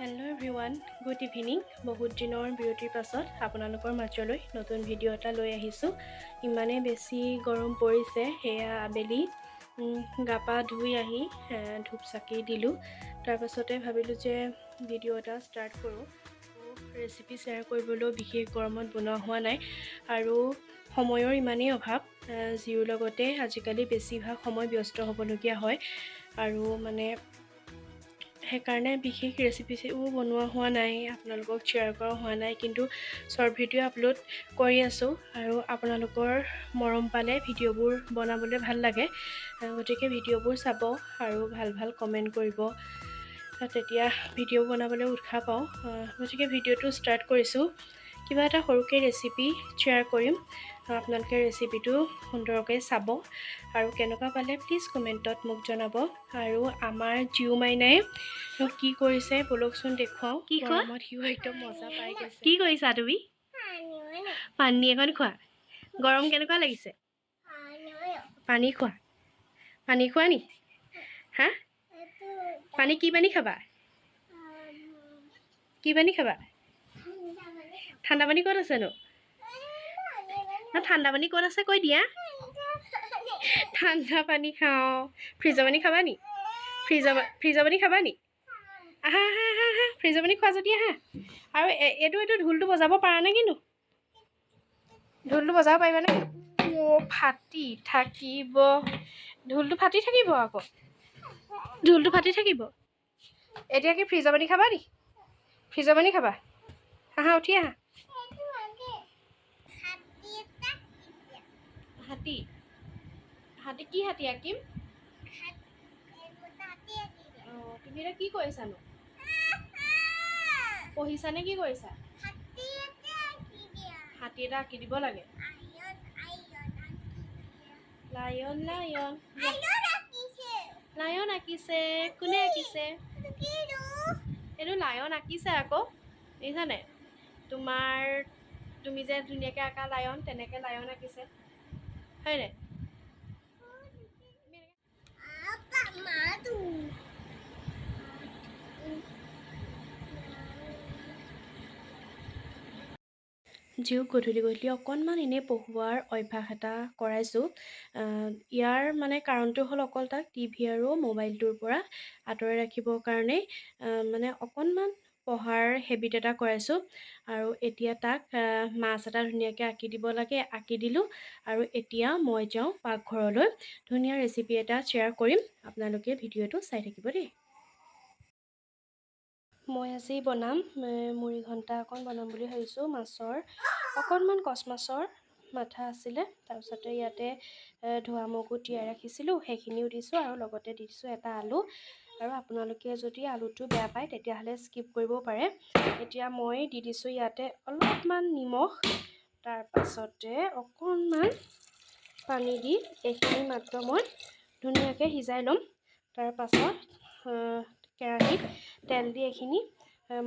Hello everyone good evening বহুত দিনৰ বিৰতিৰ পাছত আপোনালোকৰ মাজলৈ নতুন ভিডিঅ' এটা লৈ আহিছোঁ। ইমানেই বেছি গৰম পৰিছে সেয়া আবেলি গা পা ধুই আহি ধূপ চাকি দিলোঁ। তাৰপাছতে ভাবিলোঁ যে ভিডিঅ' এটা ষ্টাৰ্ট কৰোঁ। ৰেচিপি শ্বেয়াৰ কৰিবলৈও বিশেষ গৰমত বনোৱা হোৱা নাই আৰু সময়ৰ ইমানেই অভাৱ এ, জিউৰ লগতে আজিকালি বেছিভাগ সময় ব্যস্ত হ'বলগীয়া হয়। আৰু মানে সেইকাৰণে বিশেষ ৰেচিপিও বনোৱা হোৱা নাই আপোনালোকক শ্বেয়াৰ কৰা হোৱা নাই কিন্তু শ্বৰ্ট ভিডিঅ' আপলোড কৰি আছোঁ আৰু আপোনালোকৰ মৰম পালে ভিডিঅ'বোৰ বনাবলৈ ভাল লাগে। গতিকে ভিডিঅ'বোৰ চাব আৰু ভাল ভাল কমেণ্ট কৰিব। তেতিয়া ভিডিঅ' বনাবলৈ উৎসাহ পাওঁ। গতিকে ভিডিঅ'টো ষ্টাৰ্ট কৰিছোঁ। কিবা এটা সৰুকৈ ৰেচিপি শ্বেয়াৰ কৰিম। আহ, আপোনালোকে ৰেচিপিটো সুন্দৰকৈ চাব। আৰু কেনেকুৱা পালে প্লিজ কমেণ্টত মোক জনাব। আৰু আমাৰ জিউ মাইনাই কি কৰিছে বলকচোন দেখুৱাওঁ। কি কোৱা? গৰমত সিও একদম মজা পাই গৈছে। কি কৰিছা তুমি? পানী এখন খোৱা। গৰম কেনেকুৱা লাগিছে? পানী খোৱা। পানী খোৱা নি? হা? পানী কি পানী খাবা? কি পানী খাবা? ঠাণ্ডা পানী ক'ত আছেনো? না ঠাণ্ডা পানী ক'ত আছে কৈ দিয়া। ঠাণ্ডা পানী খাওঁ। ফ্ৰিজৰ পানী খাবা নি? ফ্ৰিজৰ ফ্ৰিজৰ পানী খাবা নি? আহা আহা আহা আহা, ফ্ৰিজৰ পানী খোৱা যদি আহা। আৰু এইটো এইটো ঢোলটো বজাব পাৰা নে কিনো? ঢোলটো বজাব পাৰিবানে অ' ফাটি থাকিব। ঢোলটো ফাটি থাকিব আকৌ। ঢোলটো ফাটি থাকিব। এতিয়া কি ফ্ৰিজৰ পানী খাবা নি? ফ্ৰিজৰ পানী খাবা। আহা, উঠি আহা। হাতী। হাতী কি হাতী, আঁকিম? অঁ তুমি এতিয়া কি কৰিছানো? পঢ়িছানে কি কৰিছা? হাতী এটা আঁকি দিব লাগে। Lion lion. লায়ন আঁকিছে। কোনে আঁকিছে? এইটো লায়ন আঁকিছে আকৌ দেখিছানে তোমাৰ, তুমি যে ধুনীয়াকৈ আঁকা লায়ন, তেনেকৈ লায়ন আঁকিছে। হয়নে যিও গধূলি গধূলি অকণমান এনেই পঢ়োৱাৰ অভ্যাস এটা কৰাইছোঁ। ইয়াৰ মানে কাৰণটো হ'ল অকল তাক টিভি আৰু মোবাইলটোৰ পৰা আঁতৰাই ৰাখিবৰ কাৰণেই আহ, মানে অকণমান পঢ়াৰ হেবিট এটা কৰাইছোঁ। আৰু এতিয়া তাক মাছ এটা ধুনীয়াকৈ আঁকি দিব লাগে আঁকি দিলোঁ। আৰু এতিয়া মই যাওঁ পাকঘৰলৈ। ধুনীয়া ৰেচিপি এটা শ্বেয়াৰ কৰিম। আপোনালোকে ভিডিঅ'টো চাই থাকিব দেই। মই আজি বনাম মুড়ি ঘণ্টা অকণ বনাম বুলি ভাবিছোঁ। মাছৰ অকণমান কচ মাছৰ মাথা আছিলে। তাৰপিছতে ইয়াতে ধোৱা মগু তিয়াই ৰাখিছিলোঁ। সেইখিনিও দিছোঁ আৰু লগতে দিছোঁ এটা আলু। আৰু আপোনালোকে যদি আলুটো বেয়া পায় তেতিয়াহ'লে স্কিপ কৰিব পাৰে। এতিয়া মই দি দিছোঁ ইয়াতে অলপমান নিমখ। তাৰপাছতে অকণমান পানী দি এইখিনি মাত্ৰ মই ধুনীয়াকৈ সিজাই ল'ম। তাৰপাছত কেৰাহীত তেল দি এইখিনি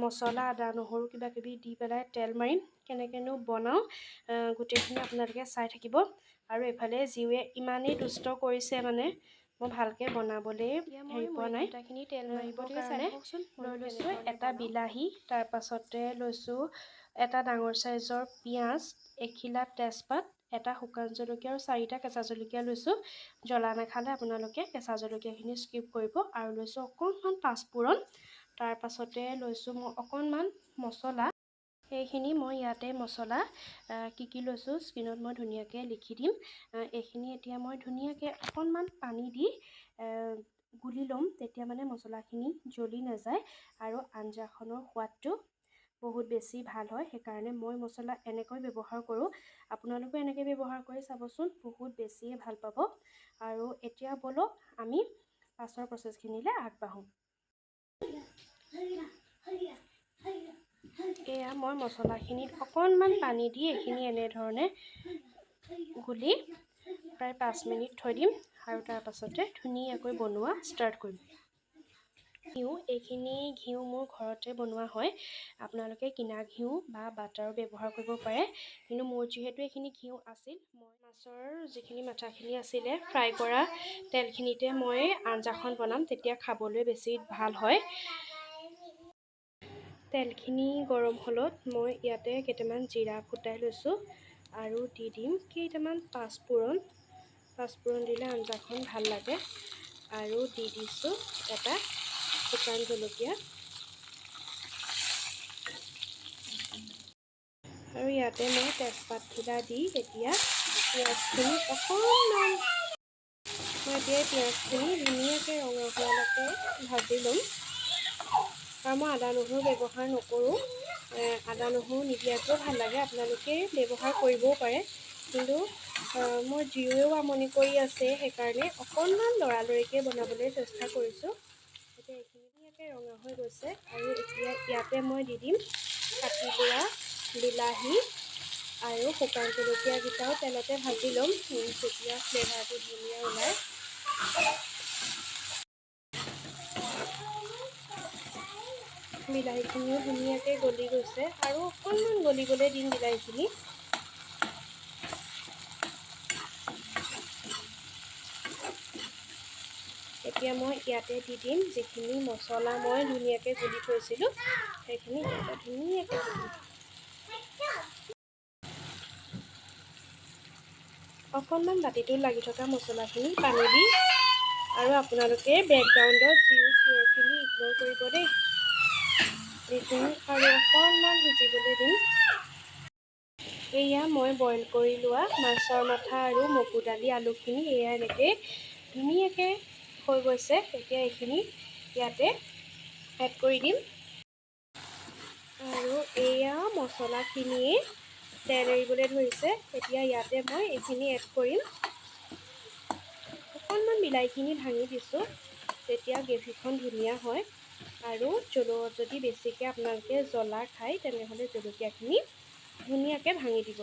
মছলা আদা নহৰু কিবা কিবি দি পেলাই তেল মাৰিম। কেনেকৈনো বনাওঁ গোটেইখিনি আপোনালোকে চাই থাকিব। আৰু এইফালে জিউৱে ইমানেই দুষ্ট কৰিছে মানে। মই ভালকৈ বনাবলৈ হেৰি পোৱা নাই। তেল মাৰিবৰ কাৰণে লৈ লৈছোঁ এটা বিলাহী তাৰপাছতে লৈছোঁ এটা ডাঙৰ চাইজৰ পিঁয়াজ এখিলা তেজপাত এটা শুকান জলকীয়া আৰু চাৰিটা কেঁচা জলকীয়া লৈছোঁ। জ্বলা নাখালে আপোনালোকে কেঁচা জলকীয়াখিনি স্কিপ কৰিব আৰু লৈছোঁ অকণমান পাঁচফোৰণ। তাৰপাছতে লৈছোঁ মই অকণমান মছলা। সেইখিনি মই ইয়াতে মছলা কি কি লৈছোঁ স্ক্ৰীণত মই ধুনীয়াকৈ লিখি দিম। এইখিনি এতিয়া মই ধুনীয়াকৈ অকণমান পানী দি গুলি ল'ম তেতিয়া মানে মছলাখিনি জ্বলি নাযায় আৰু আঞ্জাখনৰ সোৱাদটো বহুত বেছি ভাল হয়। সেইকাৰণে মই মছলা এনেকৈ ব্যৱহাৰ কৰোঁ। আপোনালোকেও এনেকৈ ব্যৱহাৰ কৰি চাবচোন বহুত বেছিয়ে ভাল পাব। আৰু এতিয়া ব'লক আমি পাছৰ প্ৰচেছখিনিলৈ আগবাঢ়োঁ। এয়া মই মছলাখিনিত অকণমান পানী দি এইখিনি এনেধৰণে গুলি প্ৰায় পাঁচ মিনিট থৈ দিম আৰু তাৰপাছতে ধুনীয়াকৈ বনোৱা ষ্টাৰ্ট কৰিম। ঘিউ এইখিনি ঘিউ মোৰ ঘৰতে বনোৱা হয়। আপোনালোকে কিনা ঘিউ বা বাটাৰো ব্যৱহাৰ কৰিব পাৰে। কিন্তু মোৰ যিহেতু এইখিনি ঘিউ আছিল মই মাছৰ যিখিনি মাথাখিনি আছিলে ফ্ৰাই কৰা তেলখিনিতে মই আঞ্জাখন বনাম তেতিয়া খাবলৈ বেছি ভাল হয়। তেলখিনি গৰম হ'লত মই ইয়াতে কেইটামান জিৰা ফুটাই লৈছোঁ আৰু দি দিম কেইটামান পাঁচফোৰণ। পাঁচফোৰণ দিলে আঞ্জাখন ভাল লাগে। আৰু দি দিছোঁ এটা শুকান জলকীয়া। আৰু ইয়াতে মই তেজপাতখিলা দি এতিয়া পিঁয়াজখিনি অকণমান মই এতিয়া পিঁয়াজখিনি ধুনীয়াকৈ ৰঙা হোৱালৈকে ভাজি ল'ম। আৰু মই আদা নহৰু ব্যৱহাৰ নকৰোঁ। আদা নহৰু নিদিয়াকৈও ভাল লাগে আপোনালোকে ব্যৱহাৰ কৰিবও পাৰে। কিন্তু মোৰ জীয়েও আমনি কৰি আছে সেইকাৰণে অকণমান লৰালৰিকৈ বনাবলৈ চেষ্টা কৰিছোঁ। এতিয়া এইখিনি ধুনীয়াকৈ ৰঙা হৈ গৈছে আৰু এতিয়া ইয়াতে মই দি দিম কাটি লোৱা বিলাহী আৰু শুকান জলকীয়াকেইটাও তেলতে ভাজি ল'ম। তেতিয়া ফ্লেভাৰটো ধুনীয়া ওলায়। বিলাহীখিনিও ধুনীয়াকৈ গলি গৈছে আৰু অকণমান গলিবলৈ দিম বিলাহীখিনি এতিয়া মই ইয়াতে দি দিম, যিখিনি মছলা মই ধুনীয়াকৈ গুলি থৈছিলোঁ, সেইখিনি ইয়াতে ধুনীয়াকৈ দি অকণমান বাতিটোত লাগি থকা মছলাখিনি পানী দি, আৰু আপোনালোকে বেকগ্ৰাউণ্ডত জিৰ' চিঞৰখিনি ইগন'ৰ কৰিব দেই। এইখিনি আৰু অকণমান সিজিবলৈ দিম। এয়া মই বইল কৰি লোৱা মাছৰ মাথা আৰু মগু দালি আলুখিনি এয়া এনেকৈ ধুনীয়াকৈ হৈ গৈছে। এতিয়া এইখিনি ইয়াতে এড কৰি দিম। আৰু এয়া মছলাখিনিয়ে তেল এৰিবলৈ ধৰিছে। এতিয়া ইয়াতে মই এইখিনি এড কৰিম। অকণমান বিলাহীখিনি ভাঙি দিছোঁ তেতিয়া গ্ৰেভিখন ধুনীয়া হয়। আৰু জল যদি বেছিকৈ আপোনালোকে জ্বলা খায় তেনেহ'লে জলকীয়াখিনি ধুনীয়াকৈ ভাঙি দিব।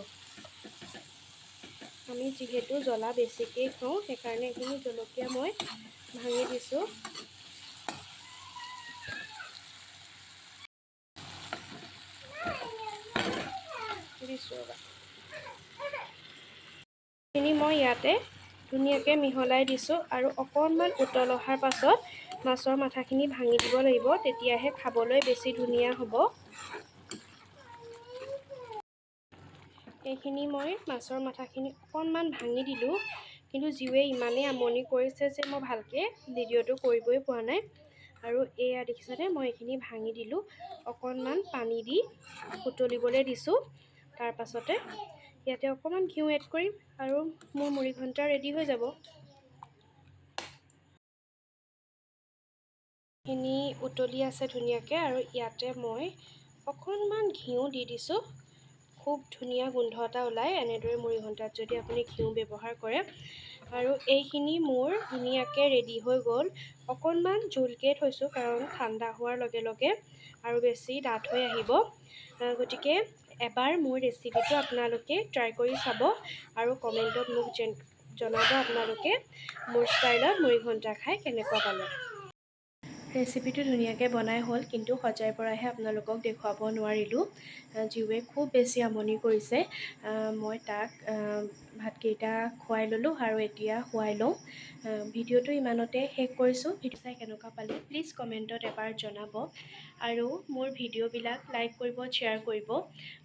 আমি যিহেতু জ্বলা বেছিকৈ খাওঁ সেইকাৰণে এইখিনি জলকীয়া মই ভাঙি দিছোঁ। দিছোঁ ৰ'বা। খিনি মই ইয়াতে ধুনীয়াকৈ মিহলাই দিছোঁ আৰু অকণমান উতল অহাৰ পাছত মাছৰ মাথাখিনি ভাঙি দিব লাগিব তেতিয়াহে খাবলৈ বেছি ধুনীয়া হ'ব। এইখিনি মই মাছৰ মাথাখিনি অকণমান ভাঙি দিলোঁ কিন্তু জীৱে ইমানেই আমনি কৰিছে যে মই ভালকৈ ভিডিঅ'টো কৰিবই পৰা নাই। আৰু এয়া দেখিছেনে মই এইখিনি ভাঙি দিলোঁ অকণমান পানী দি উতলিবলৈ দিছোঁ তাৰপাছতে ইয়াতে অকণমান ঘিউ এড কৰিম আৰু মোৰ মুড়ি ঘণ্টা ৰেডি হৈ যাব। খিনি উতলি আছে ধুনীয়াকৈ আৰু ইয়াতে মই অকণমান ঘিউ দি দিছোঁ। খুব ধুনীয়া গোন্ধ এটা ওলায় এনেদৰে মুড়ি ঘণ্টাত যদি আপুনি ঘিউ ব্যৱহাৰ কৰে। আৰু এইখিনি মোৰ ধুনীয়াকৈ ৰেডি হৈ গ'ল। অকণমান জোলকৈ থৈছোঁ কাৰণ ঠাণ্ডা হোৱাৰ লগে লগে আৰু বেছি ডাঠ হৈ আহিব। গতিকে এবাৰ মোৰ ৰেচিপিটো আপোনালোকে ট্ৰাই কৰি চাব আৰু কমেণ্টত মোক জনাব আপোনালোকে মোৰ ষ্টাইলত মুড়ি ঘণ্টা খাই কেনেকুৱা পালে। ৰেচিপিটো ধুনীয়াকৈ বনাই হ'ল কিন্তু সজাই পৰাইহে আপোনালোকক দেখুৱাব নোৱাৰিলোঁ। জীৱে খুব বেছি আমনি কৰিছে। মই তাক ভাতকেইটা খুৱাই ল'লোঁ আৰু এতিয়া শুৱাই লওঁ। ভিডিঅ'টো ইমানতে শেষ কৰিছোঁ। ভিডিঅ' চাই কেনেকুৱা পালে প্লিজ কমেণ্টত এবাৰ জনাব। আৰু মোৰ ভিডিঅ'বিলাক লাইক কৰিব শ্বেয়াৰ কৰিব।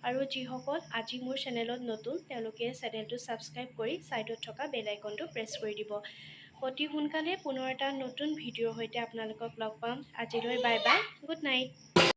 আৰু যিসকল আজি মোৰ চেনেলত নতুন তেওঁলোকে চেনেলটো ছাবস্ক্ৰাইব কৰি ছাইডত থকা বেল আইকনটো প্ৰেছ কৰি দিব। অতি সোনকালে পুনৰ এটা নতুন ভিডিঅ'ৰ সৈতে আপোনালোকক লগ পাম। আজিলৈ বাই বাই গুড নাইট।